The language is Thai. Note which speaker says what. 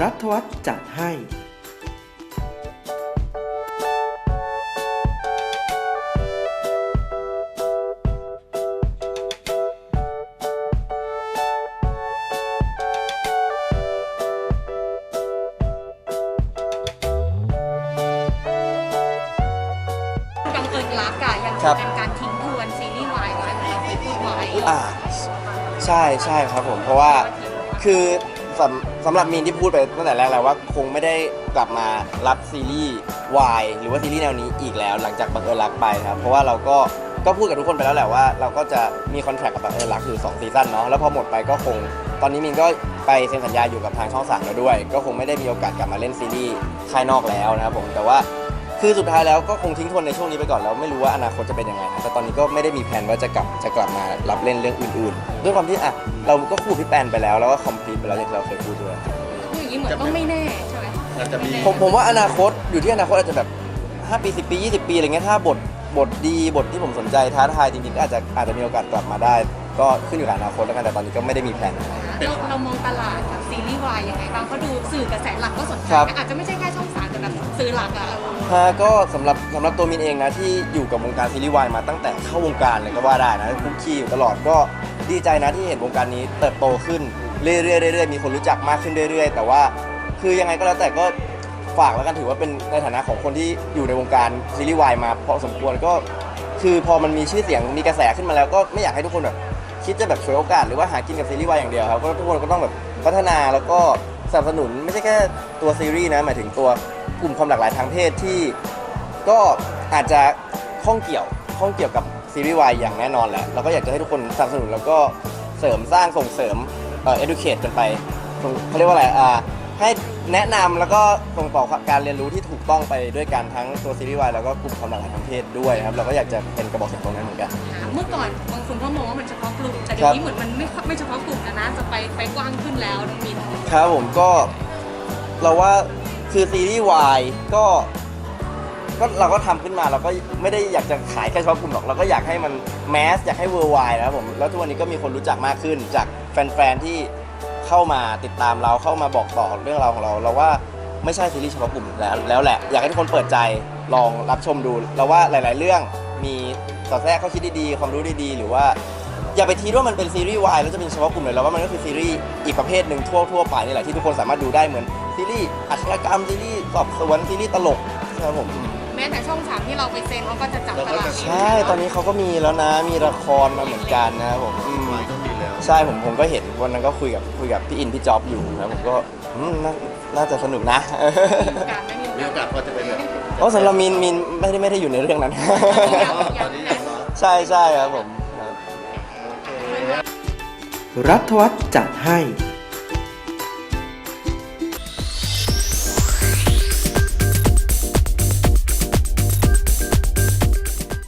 Speaker 1: รัฐวัฒน์จัดให้
Speaker 2: บังเอิญรักอะยัง
Speaker 3: ครับ
Speaker 2: เป็นการทิ้งทวนซีรีส์วายไว้เหมือนเราเคยพูดไว้
Speaker 3: อ่า ใช่ใช่ครับผม เพราะว่าคือ สำสำหรับมีนที่พูดไปตั้งแต่แรกแล้วว่าคงไม่ได้กลับมารับซีรีส์วายหรือว่าซีรีส์แนวนี้อีกแล้ว หลังจากบังเอิญรักไปครับ เพราะว่าเราก็ก็พูดกับทุกคนไปแล้วแหละว่าเราก็จะมีคอนแทคกับบังเอิญรักอยู่2ซีซั่นเนาะแล้วพอหมดไปก็คง ตอนนี้มินก็ไปเซ็นสัญญาอยู่กับทางช่องสามแล้วด้วย ก็คงไม่ได้มีโอกาสกลับมาเล่นซีรีส์ค่ายนอกแล้วนะครับผมแต่ว่า คือสุดท้ายแล้วก็คงทิ้งทวนในช่วงนี้ไปก่อนแล้วไม่รู้ว่าอนาคตจะเป็นยังไงนะแต่ตอนนี้ก็ไม่ได้มีแผนว่าจะกลับจะกลับมารับเล่นเรื่องอื่นๆ ด้วยความที่อะเราก็คู่พี่แปนไปแล้วแล้วก็คอมพลีทไปแล้วอย่างที่เราเคยพูดด้วย
Speaker 2: อย่างนี้เหมือนก็ไม่แน่ใช่ไหม
Speaker 4: อาจจะมี
Speaker 2: ไแน่
Speaker 3: ผมผมว่าอนาคตอยู่ที่อนาคตอาจจะแบบ 5 ปี 10 ปี 20 ปีอะไรเงี้ยถ้าบทบทดีบทที่ผมสนใจท้าทายจริงๆก็อาจจะอาจจะมีโอกาสกลับมาได้ ก็ขึ้นอยู่กับอนาคตแล้วกันแต่ตอนนี้ก็ไม่ได้มีแผนอะไร
Speaker 2: เราเรามองตลาดกับซีรีส์วายยังไงบ้างเขาดูสื่อกระแสหลักก็สนใจ
Speaker 3: ครับ
Speaker 2: นะอาจจะไม่ใช่แค่ช่องสามแต่แบบสื่อหลักอะเออ
Speaker 3: ฮะก็สำหรับสำหรับตัวมินเองนะที่อยู่กับวงการซีรีส์วายมาตั้งแต่เข้าวงการเลยก็ว่าได้นะคุกคีอยู่ตลอดก็ดีใจนะที่เห็นวงการนี้เติบโตขึ้นเรื่อยๆเรื่อยๆมีคนรู้จักมากขึ้นเรื่อย ๆ แต่ว่าคือยังไงก็แล้วแต่ก็ฝากแล้วกันถือว่าเป็นในฐานะของคนที่อยู่ในวงการซีรีส์วายมาพอสมควรก็คือพอมันมีชื่อเสียงมีกระแสขึ้นมาแล้วก็ไม่อยากให้ทุกคนแบบคิดจะแบบฉวยโอกาสหรือว่าหากินกับซีรีส์วายอย่างเดียวครับก็ทุกคนก็ต้องแบบพัฒนาแล้วก็สนับสนุนไม่ใช่แค่ตัวซีรีส์นะหมายถึงตัว กลุ่มความหลากหลายทางเพศที่ก็อาจจะข้องเกี่ยวข้องเกี่ยวกับซีรีส์วายอย่างแน่นอนแหละเราก็อยากจะให้ทุกคนสนับสนุนแล้วก็เสริมสร้างส่งเสริมเอ่อ educate กันไปส่งเขาเรียกว่าอะไรอ่าให้แนะนำแล้วก็ส่งต่อการเรียนรู้ที่ถูกต้องไปด้วยกันทั้งตัวซีรีส์วายแล้วก็กลุ่มความหลากหลายทางเพศด้วยครับเราก็อยากจะเป็นกระบอกเสียงตรงนั้นเหมือนกัน
Speaker 2: เมื่อก่อนบางคนก็มองว่ามันเฉพาะกลุ่ม แต่เดี๋ยวนี้เหมือนมันไม่ไม่เฉพาะกลุ่มแล้วนะ จะไปไปกว้างขึ้นแล้วน้องมิน
Speaker 3: ครับผมก็เราว่า คือซีรีส์วายก็ก็เราก็ทำขึ้นมาเราก็ไม่ได้อยากจะขายแค่เฉพาะกลุ่มหรอกเราก็อยากให้มันแมสอยากให้เวอร์ไวนะครับผมแล้วทุกวันนี้ก็มีคนรู้จักมากขึ้น จากแฟนๆที่เข้ามาติดตามเราเข้ามาบอกต่อเรื่องราวของเราเราว่าไม่ใช่ซีรีส์เฉพาะกลุ่มแล้วแล้วแหละ อยากให้ทุกคนเปิดใจลองรับชมดูเราว่าหลาย ๆ เรื่องมีสอดแทรกข้อคิดดีๆความรู้ดีๆ หรือว่าอย่าไปทีว่ามันเป็นซีรีส์วายแล้วจะเป็นเฉพาะกลุ่มเลยแล้วว่ามันก็คือซีรีส์อีกประเภทหนึ่งทั่วทั่วๆไปนี่แหละที่ทุกคนสามารถดูได้เหมือน ซีรีส์อาชญากรรมซีรีส์สอบสวนซีรีส์ตลกครับผม
Speaker 2: แม้แต่ช่องสามที่เราไปเซ็นเขาก็จะจับตลาด
Speaker 3: ใช่ตอนนี้เขาก็มีแล้วนะมีละครมาเหมือนกันนะครับผมอืม
Speaker 4: วายก็มีแล้ว
Speaker 3: ใช่ผมผมก็เห็นวันนั้นก็คุยกับคุยกับพี่อินพี่จ๊อบอยู่นะผมก็อืมน่าน่าจะสนุกนะ
Speaker 2: การไม่มี
Speaker 4: มีโอกาสพอจะเป็นแบบ
Speaker 3: เพราะสำหรับมินมินไม่ได้ไม่ได้อยู่ในเรื่องนั้น
Speaker 4: ตอนนี้ยังเนาะ
Speaker 3: ใช่ใช่ครับผมครับ
Speaker 4: โอเค
Speaker 1: รัฐวัฒน์จัดให้